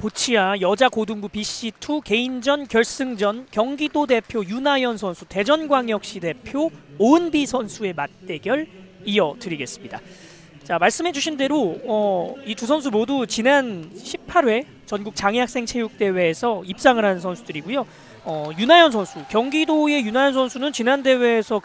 보치아 여자 고등부 BC2 개인전 결승전 경기도 대표 윤하연 선수 대전광역시 대표 오은비 선수의 맞대결 이어드리겠습니다. 자 말씀해주신 대로 어, 이 두 선수 모두 지난 18회 전국 장애학생 체육대회에서 입상을 한 선수들이고요. 어, 윤하연 선수 경기도의 윤하연 선수는 지난 대회에서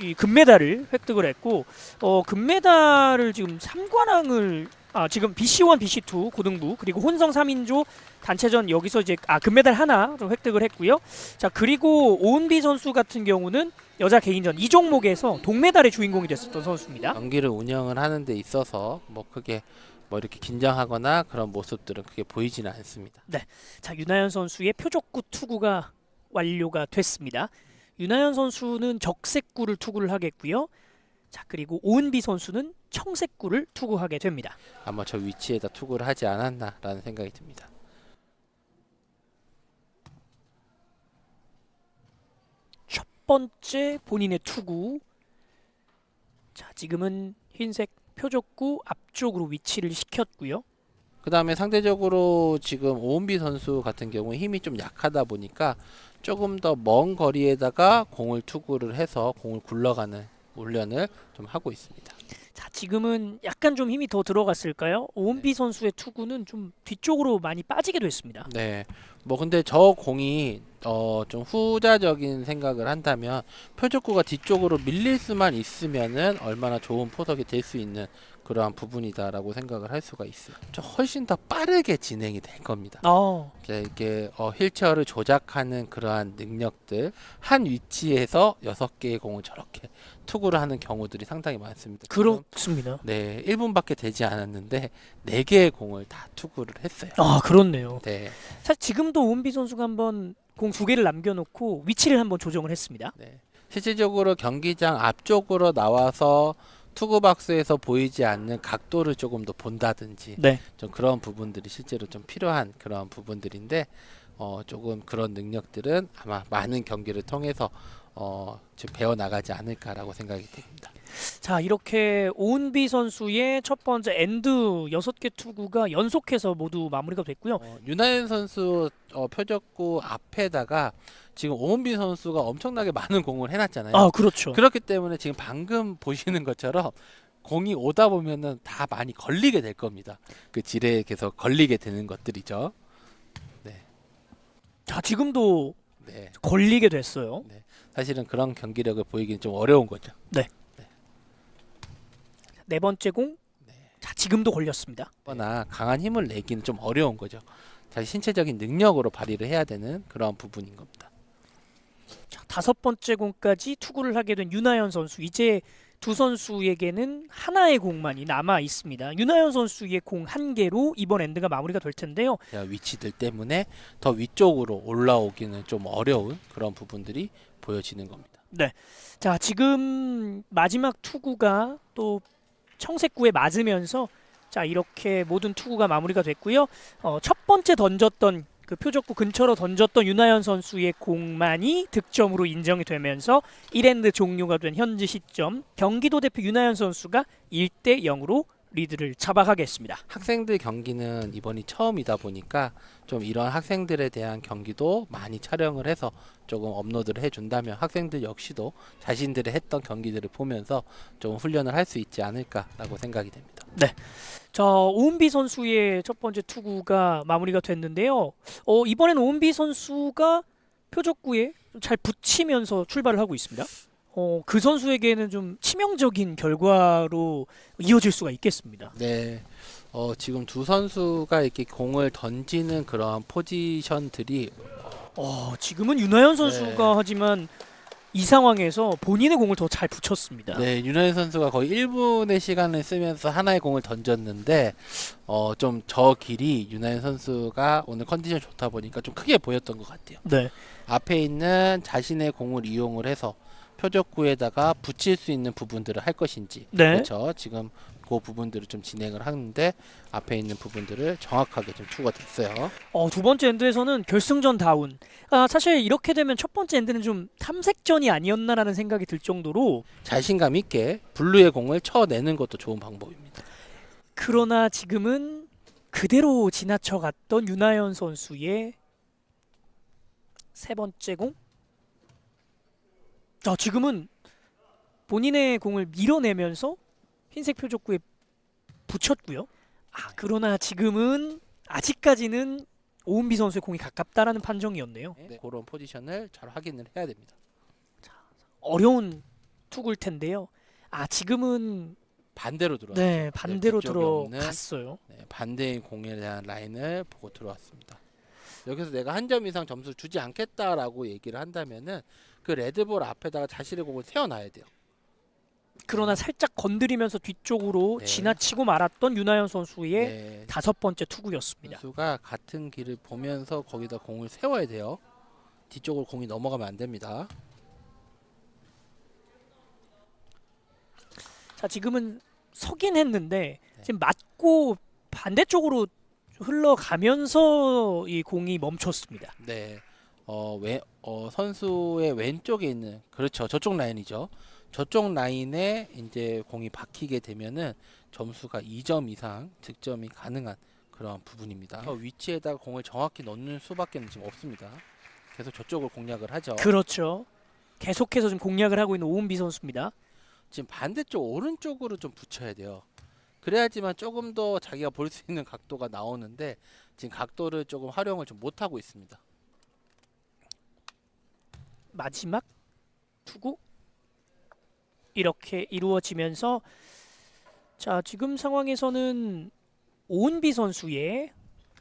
이 금메달을 획득을 했고 어, 금메달을 지금 3관왕을 아 지금 BC1, BC2 고등부 그리고 혼성 3인조 단체전 여기서 이제 아 금메달 하나 좀 획득을 했고요. 자 그리고 오은비 선수 같은 경우는 여자 개인전 이 종목에서 동메달의 주인공이 됐었던 선수입니다. 경기를 운영을 하는 데 있어서 뭐 크게 뭐 이렇게 긴장하거나 그런 모습들은 크게 보이지는 않습니다. 자 윤하연 선수의 표적구 투구가 완료가 됐습니다. 윤하연 선수는 적색구를 투구를 하겠고요. 자 그리고 오은비 선수는 청색구를 투구하게 됩니다. 아마 저 위치에다 투구를 하지 않았나라는 생각이 듭니다. 첫 번째 본인의 투구. 자, 지금은 흰색 표적구 앞쪽으로 위치를 시켰고요. 그 다음에 상대적으로 지금 오은비 선수 같은 경우 힘이 좀 약하다 보니까 조금 더 먼 거리에다가 공을 투구를 해서 공을 굴러가는 훈련을 좀 하고 있습니다. 자, 지금은 약간 좀 힘이 더 들어갔을까요? 오은비 선수의 투구는 좀 뒤쪽으로 많이 빠지게 됐습니다. 네. 뭐 근데 저 공이 어 좀 후자적인 생각을 한다면 표적구가 뒤쪽으로 밀릴 수만 있으면은 얼마나 좋은 포석이 될 수 있는 그러한 부분이다라고 생각을 할 수가 있어요. 저 훨씬 더 빠르게 진행이 될 겁니다. 어, 이제 이게 어, 휠체어를 조작하는 그러한 능력들 한 위치에서 여섯 개의 공을 저렇게 투구를 하는 경우들이 상당히 많습니다. 그렇습니다. 네, 1분밖에 되지 않았는데 네 개의 공을 다 투구를 했어요. 아, 그렇네요. 네. 사실 지금도 오은비 선수가 한번 공 두 개를 남겨놓고 위치를 한번 조정을 했습니다. 네. 실질적으로 경기장 앞쪽으로 나와서 투구 박스에서 보이지 않는 각도를 조금 더 본다든지 네. 좀 그런 부분들이 실제로 좀 필요한 그런 부분들인데 어 조금 그런 능력들은 아마 많은 경기를 통해서 어 지금 배워 나가지 않을까라고 생각이 됩니다. 자, 이렇게 오은비 선수의 첫 번째 엔드 여섯 개 투구가 연속해서 모두 마무리가 됐고요. 어, 윤하연 선수 어, 표적구 앞에다가 지금 오은빈 선수가 엄청나게 많은 공을 해놨잖아요. 아, 그렇죠. 그렇기 때문에 지금 방금 보시는 것처럼 공이 오다 보면은 다 많이 걸리게 될 겁니다. 그 지뢰에 계속 걸리게 되는 것들이죠. 자, 지금도 네. 걸리게 됐어요. 사실은 그런 경기력을 보이기는 좀 어려운 거죠. 네 번째 공. 자, 지금도 걸렸습니다. 거나 강한 힘을 내기는 좀 어려운 거죠. 자기 신체적인 능력으로 발휘를 해야 되는 그런 부분인 겁니다. 자, 다섯 번째 공까지 투구를 하게 된 윤하연 선수. 이제 두 선수에게는 하나의 공만이 남아 있습니다. 윤하연 선수의 공 한 개로 이번 엔드가 마무리가 될 텐데요. 위치들 때문에 더 위쪽으로 올라오기는 좀 어려운 그런 부분들이 보여지는 겁니다. 자, 지금 마지막 투구가 또 청색구에 맞으면서 자, 이렇게 모든 투구가 마무리가 됐고요. 어, 첫 번째 던졌던 그 표적구 근처로 던졌던 윤하연 선수의 공만이 득점으로 인정이 되면서 1엔드 종료가 된 현재 시점 경기도 대표 윤하연 선수가 1대 0으로 리드를 잡아가겠습니다. 학생들 경기는 이번이 처음이다 보니까 좀 이런 학생들에 대한 경기도 많이 촬영을 해서 조금 업로드를 해준다면 학생들 역시도 자신들이 했던 경기들을 보면서 좀 훈련을 할 수 있지 않을까라고 생각이 됩니다. 자, 오은비 선수의 첫 번째 투구가 마무리가 됐는데요. 어, 이번엔 오은비 선수가 표적구에 좀잘 붙이면서 출발을 하고 있습니다. 어, 그 선수에게는 좀 치명적인 결과로 이어질 수가 있겠습니다. 네. 어, 지금 두 선수가 이렇게 공을 던지는 그런 포지션들이 어, 지금은 윤하연 선수가 네. 하지만 이 상황에서 본인의 공을 더 잘 붙였습니다. 네, 윤호연 선수가 거의 1분의 시간을 쓰면서 하나의 공을 던졌는데 어, 좀 저 길이 윤호연 선수가 오늘 컨디션 좋다 보니까 좀 크게 보였던 것 같아요. 네. 앞에 있는 자신의 공을 이용을 해서 표적구에다가 붙일 수 있는 부분들을 할 것인지 네. 그렇죠. 지금 그 부분들을 좀 진행을 하는데 앞에 있는 부분들을 정확하게 좀 투가 됐어요. 어, 두 번째 엔드에서는 결승전 다운. 아, 사실 이렇게 되면 첫 번째 엔드는 좀 탐색전이 아니었나라는 생각이 들 정도로 자신감 있게 블루의 공을 쳐내는 것도 좋은 방법입니다. 그러나 지금은 그대로 지나쳐갔던 윤하연 선수의 세 번째 공. 아, 지금은 본인의 공을 밀어내면서 흰색 표적구에 붙였고요. 아, 그러나 지금은 아직까지는 오은비 선수의 공이 가깝다라는 판정이었네요. 네, 그런 포지션을 잘 확인을 해야 됩니다. 어려운 투구일 텐데요. 아, 지금은 반대로 들어왔죠. 네, 반대로 들어갔어요. 네, 반대인 공에 대한 라인을 보고 들어왔습니다. 여기서 내가 한 점 이상 점수 주지 않겠다라고 얘기를 한다면은 그 레드볼 앞에다가 자신의 공을 세워놔야 돼요. 그러나 살짝 건드리면서 뒤쪽으로 네. 지나치고 말았던 윤하연 선수의 네, 다섯 번째 투구였습니다. 선수가 같은 길을 보면서 거기다 공을 세워야 돼요. 뒤쪽으로 공이 넘어가면 안 됩니다. 자, 지금은 서긴 했는데 네. 지금 맞고 반대쪽으로 흘러가면서 이 공이 멈췄습니다. 네, 어, 왜, 어, 선수의 왼쪽에 있는 그렇죠. 저쪽 라인이죠. 저쪽 라인에 이제 공이 박히게 되면은 점수가 2점 이상 득점이 가능한 그런 부분입니다. 저 위치에다가 공을 정확히 넣는 수밖에 지금 없습니다. 계속 저쪽을 공략을 하죠. 그렇죠. 계속해서 지금 공략을 하고 있는 오은비 선수입니다. 지금 반대쪽 오른쪽으로 좀 붙여야 돼요. 그래야지만 조금 더 자기가 볼 수 있는 각도가 나오는데 지금 각도를 조금 활용을 좀 못하고 있습니다. 마지막 투구 이렇게 이루어지면서 자 지금 상황에서는 오은비 선수의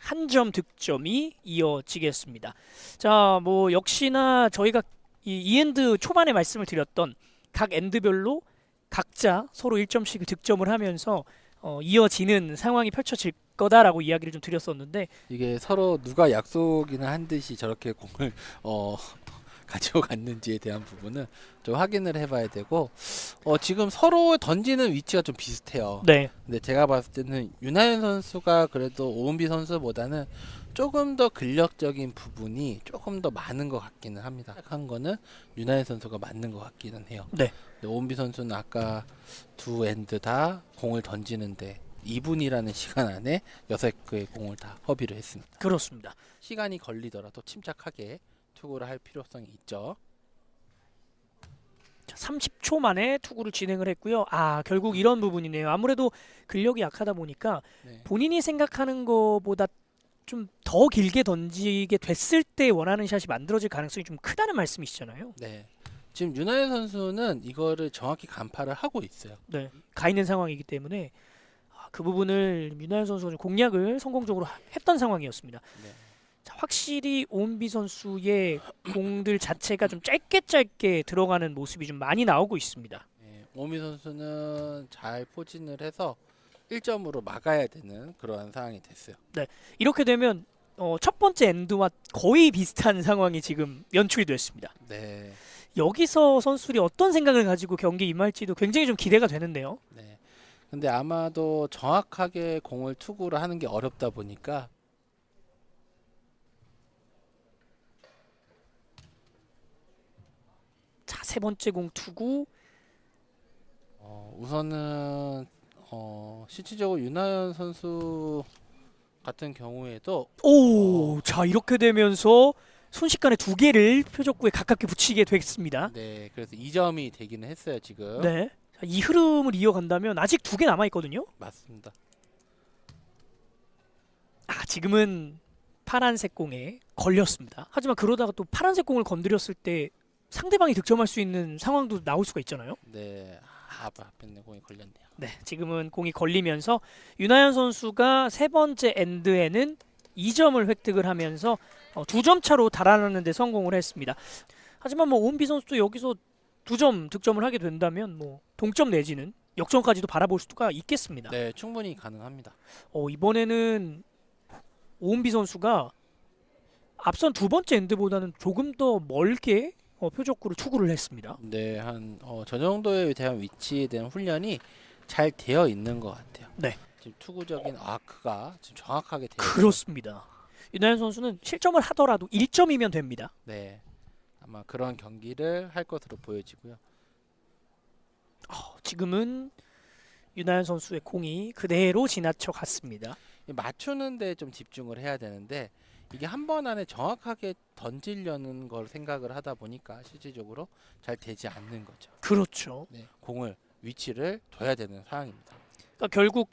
한 점 득점이 이어지겠습니다. 자 뭐 역시나 저희가 이, 이 엔드 초반에 말씀을 드렸던 각 엔드별로 각자 서로 1점씩 득점을 하면서 어, 이어지는 상황이 펼쳐질 거다라고 이야기를 좀 드렸었는데 이게 서로 누가 약속이나 한 듯이 저렇게 공을 어 가지고 갔는지에 대한 부분은 좀 확인을 해봐야 되고 어 지금 서로 던지는 위치가 좀 비슷해요. 네 근데 제가 봤을 때는 윤하연 선수가 그래도 오은비 선수보다는 조금 더 근력적인 부분이 조금 더 많은 것 같기는 합니다. 한 거는 윤하연 선수가 맞는 것 같기는 해요. 네. 근데 오은비 선수는 아까 두 엔드 다 공을 던지는데 2분이라는 시간 안에 여섯 개의 공을 다 허비를 했습니다. 그렇습니다. 시간이 걸리더라도 침착하게 투구를 할 필요성이 있죠. 자, 30초 만에 투구를 진행을 했고요. 아 결국 이런 부분이네요. 아무래도 근력이 약하다 보니까 네. 본인이 생각하는 것보다 좀 더 길게 던지게 됐을 때 원하는 샷이 만들어질 가능성이 좀 크다는 말씀이시잖아요. 네. 지금 윤하연 선수는 이거를 정확히 간파를 하고 있어요. 네, 가 있는 상황이기 때문에 아, 그 부분을 윤하연 선수가 좀 공략을 성공적으로 하- 했던 상황이었습니다. 네. 자, 확실히 오은비 선수의 공들 자체가 좀 짧게 짧게 들어가는 모습이 좀 많이 나오고 있습니다. 네, 오미 선수는 잘 포진을 해서 1점으로 막아야 되는 그러한 상황이 됐어요. 이렇게 되면 어, 첫 번째 엔드와 거의 비슷한 상황이 지금 연출이 됐습니다. 네. 여기서 선수들이 어떤 생각을 가지고 경기에 임할지도 굉장히 좀 기대가 되는데요. 네. 근데 아마도 정확하게 공을 투구를 하는 게 어렵다 보니까 자, 세 번째 공 투구. 어, 우선은 어, 실질적으로 윤하연 선수 같은 경우에도 오, 자 이렇게 되면서 순식간에 두 개를 표적구에 가깝게 붙이게 됐습니다. 네, 그래서 2점이 되기는 했어요, 지금. 네. 자, 이 흐름을 이어간다면 아직 두 개 남아 있거든요. 맞습니다. 아, 지금은 파란색 공에 걸렸습니다. 하지만 그러다가 또 파란색 공을 건드렸을 때 상대방이 득점할 수 있는 상황도 나올 수가 있잖아요. 네. 아, 앞에 공이 걸렸네요. 네, 지금은 공이 걸리면서 윤하연 선수가 세 번째 엔드에는 2점을 획득을 하면서 어, 두점 차로 달아나는 데 성공을 했습니다. 하지만 뭐 오은비 선수도 여기서 두 점 득점을 하게 된다면 뭐 동점 내지는 역전까지도 바라볼 수가 있겠습니다. 네, 충분히 가능합니다. 어, 이번에는 오은비 선수가 앞선 두 번째 엔드보다는 조금 더 멀게 어, 표적구를 투구를 했습니다. 네, 한 어, 저 정도에 대한 위치에 대한 훈련이 잘 되어 있는 것 같아요. 네. 지금 투구적인 아크가 지금 정확하게 되어 그렇습니다. 윤하연 선수는 실점을 하더라도 1점이면 됩니다. 네. 아마 그런 경기를 할 것으로 보여지고요. 어, 지금은 윤하연 선수의 공이 그대로 지나쳐 갔습니다. 이 맞추는데 좀 집중을 해야 되는데 이게 한 번 안에 정확하게 던지려는 걸 생각을 하다 보니까 실질적으로 잘 되지 않는 거죠. 그렇죠. 공을 위치를 둬야 되는 상황입니다. 그러니까 결국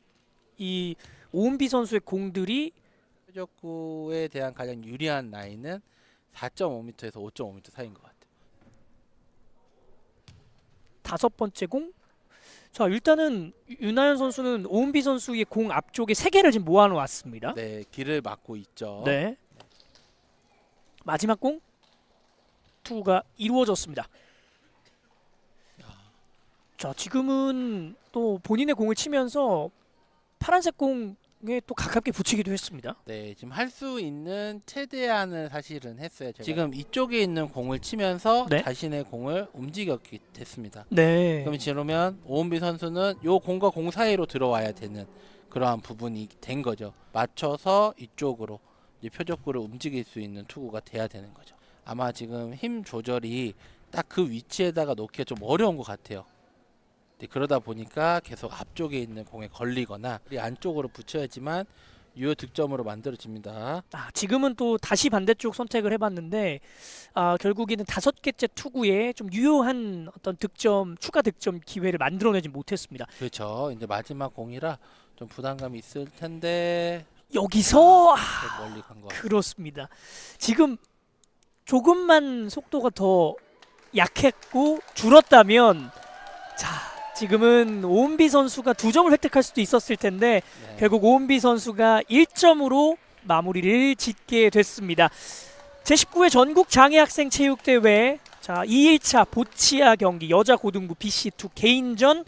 이 오은비 선수의 공들이 표적구에 대한 가장 유리한 라인은 4.5m에서 5.5m 사이인 것 같아요. 다섯 번째 공. 자 일단은 유나연 선수는 오은비 선수의 공 앞쪽에 세 개를 지금 모아놓았습니다. 네, 길을 막고 있죠. 네. 마지막 공 투가 이루어졌습니다. 자 지금은 또 본인의 공을 치면서 파란색 공에 또 가깝게 붙이기도 했습니다. 네, 지금 할 수 있는 최대한을 사실은 했어요. 제가. 지금 이쪽에 있는 공을 치면서 네. 자신의 공을 움직였기 됐습니다. 네. 그럼 지르면 오은비 선수는 요 공과 공 사이로 들어와야 되는 그러한 부분이 된 거죠. 맞춰서 이쪽으로 이제 표적구를 움직일 수 있는 투구가 돼야 되는 거죠. 아마 지금 힘 조절이 딱 그 위치에다가 놓기가 좀 어려운 것 같아요. 네, 그러다 보니까 계속 앞쪽에 있는 공에 걸리거나 이 안쪽으로 붙여야지만 유효 득점으로 만들어집니다. 아, 지금은 또 다시 반대쪽 선택을 해봤는데 아, 결국에는 다섯 개째 투구에 좀 유효한 어떤 득점 추가 득점 기회를 만들어내지 못했습니다. 그렇죠. 이제 마지막 공이라 좀 부담감이 있을 텐데 여기서 아, 좀 멀리 간 거. 그렇습니다. 지금 조금만 속도가 더 약했고 줄었다면 자 지금은 오은비 선수가 두 점을 획득할 수도 있었을 텐데 네. 결국 오은비 선수가 1점으로 마무리를 짓게 됐습니다. 제19회 전국 장애학생 체육대회 자 2일차 보치아 경기 여자 고등부 BC2 개인전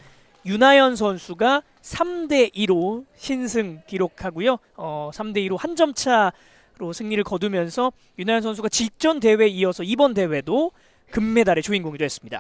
윤하연 선수가 3대 2로 신승 기록하고요. 어, 3대 2로 한 점 차로 승리를 거두면서 윤하연 선수가 직전 대회에 이어서 이번 대회도 금메달의 주인공이 됐습니다.